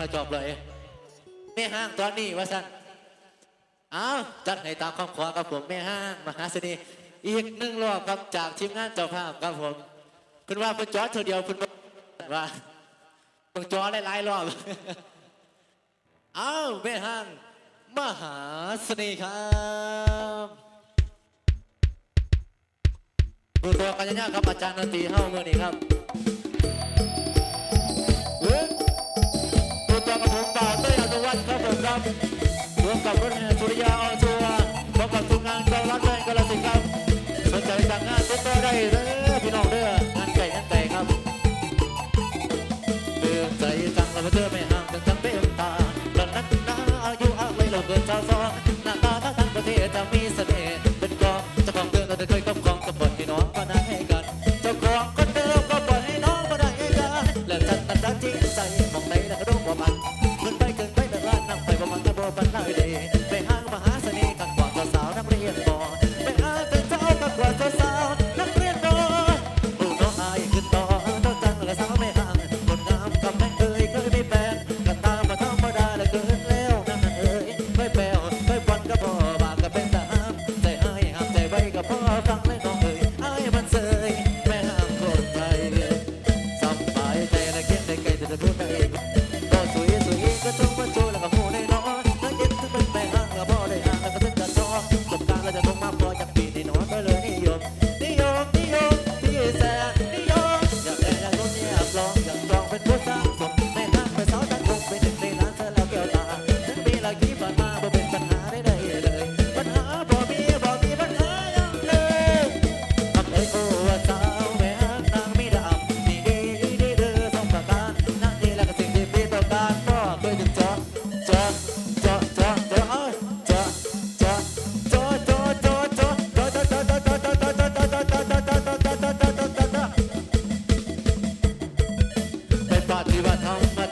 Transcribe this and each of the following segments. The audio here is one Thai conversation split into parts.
เราจอบเลยแม่ห้างตอนนี้ว่าสั้นเอาจัดให้ตามความขอครับผมแม่ห้างมหาเสน่ห์อีกหนึ่งรอบครับจากทีมงานเจ้าภาพครับผม คุณว่าคุณจอดเธอเดียวคุณว่าคุณจอดหลายรอบเอาแม่ห้างมหาเสน่ห์ครับดูตัวกันยากครับอาจารย์ดนตรีเฮ้าเมื่อนี้ครับ ผมเก่าต้ยอนุวัฒน์ครับผรับรวมกับรุ่นสุริยาออนชัวพบกับทุกงานเจ้ารักแรงกันกระสินครับสนใจสั่งงาน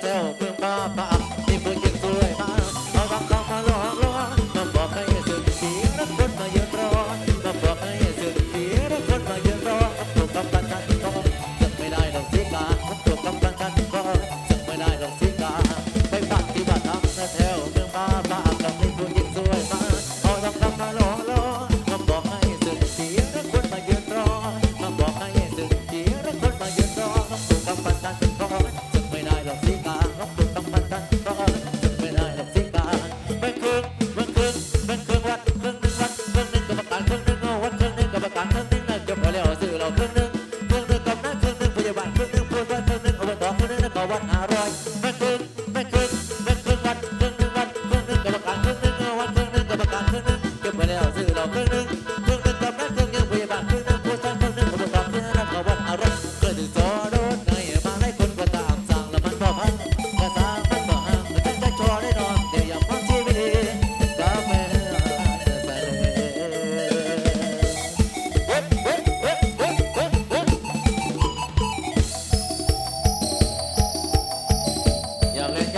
fall.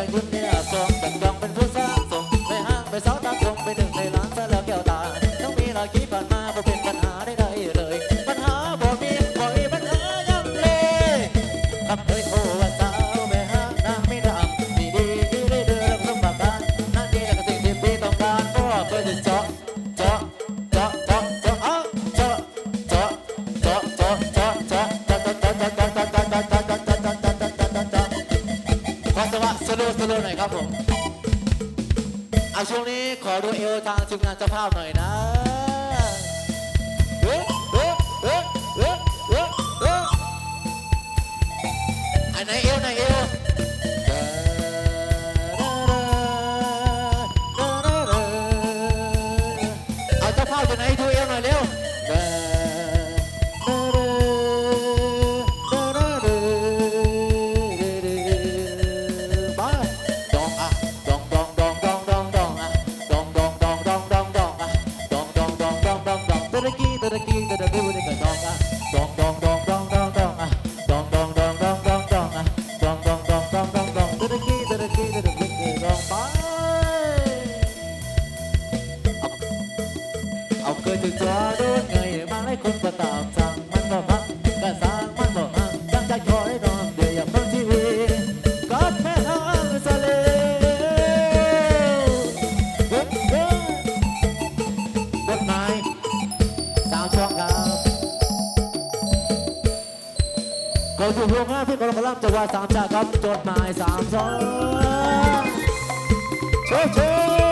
กันคุณเยวกันกองเป็นผู้สร้างส่ไปห้างไปเสาตามตงไปถึงในร้านเพื่เลือแตา ต้องมีหลายขี้ผ่นมาบ่เป็นปัญหาได้เลย ปัญหาบ่มีบ่มีปัญหายัเลยคำเอ้โห่สาวแม่ห้านางไม่ดำดีดีที่ได้เดิต้องมาบ้านนั่นดีแล้ก็สิ่งที่ต้องการเพเพื่ ขอดูเอวทางทีมงานเจ้าภาพหน่อยนะ กูเอาเคยถึงจะดนไงมาให้คนก็ตามสั่งมันกพักก็สร้งมันบ่ห่างยังจะคอยนอนเดียวอย่างทีก็แค่ทางสะลเฮ้ยเฮ้าวช่ดาวก็สู่โรงงานที่กรมรับจัวัดสามชาครับจดหมายสามสอง Tchau, tchau.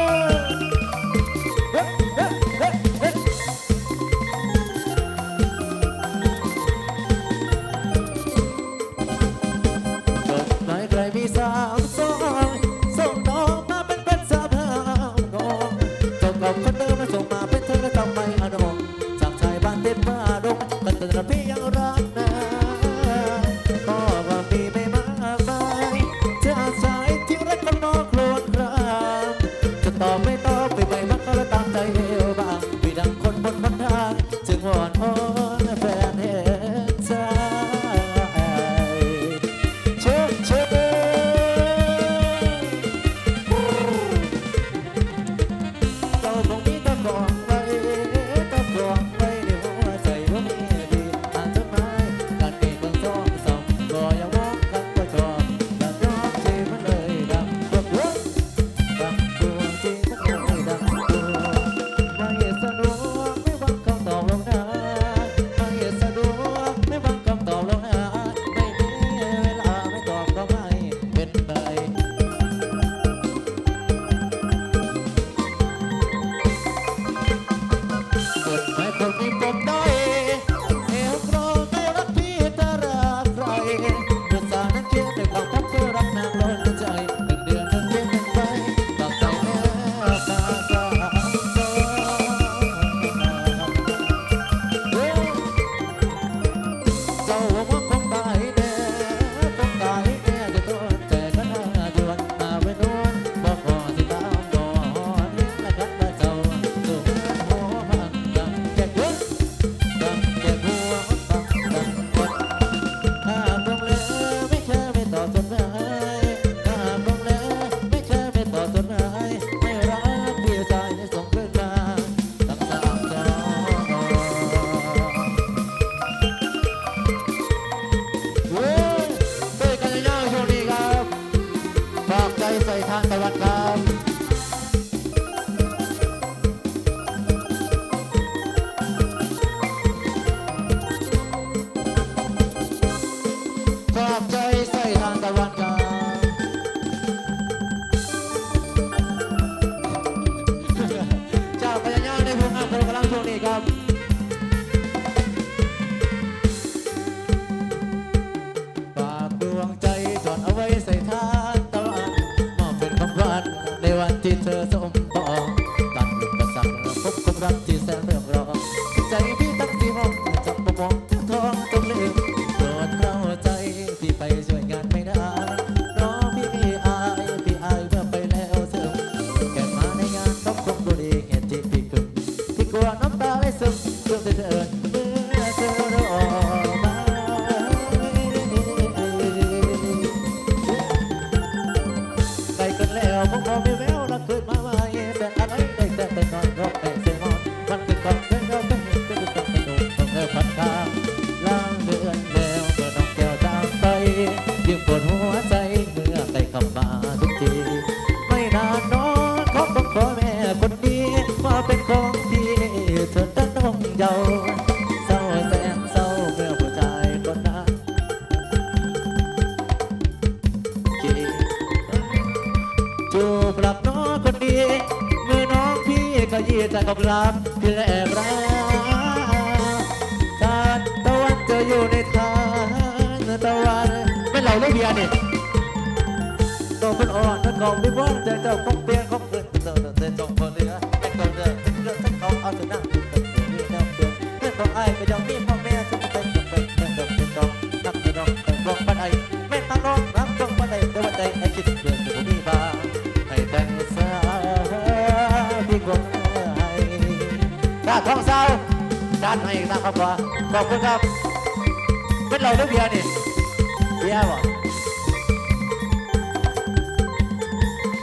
พี่จะกำลังเพื่อแอบรักตาตะวันจะอยู่ในทางตะวันไม่เหล่าลูกเบียนี่ตัวเป็นอ่อนนั่กองไม่ว่านใจเจ้าของเปียของเพื่อนเจ้าเจ้าจงพอเรือให้กองเรือเรือทั้งกองเอาชนะเรือแนวเพื่อนเพื่อนของไอ้ก็ยังมีพ่อ ท้องเศร้าด้านให้อีกตามคำว่าขอบคุณครับเป็นเราหรือเบียร์นี่เบียร์บ่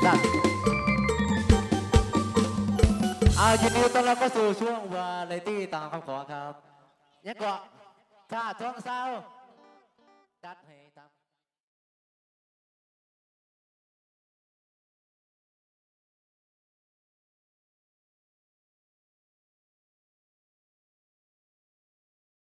ด้กเอายินดีต้อนรับเข้าสู่ช่วงวาไรตี้ตางคำขอครับยังเกาะชาท้องเศร้า